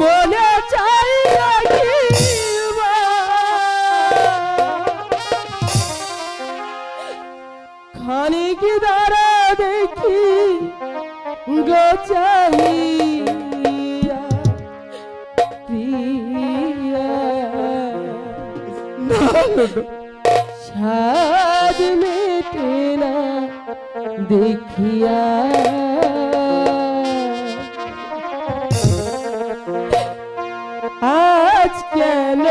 মনে চাই খানি কি দ্বারা দেখি গোচাই সাদ মেটে দেখিয়া। আজ কেন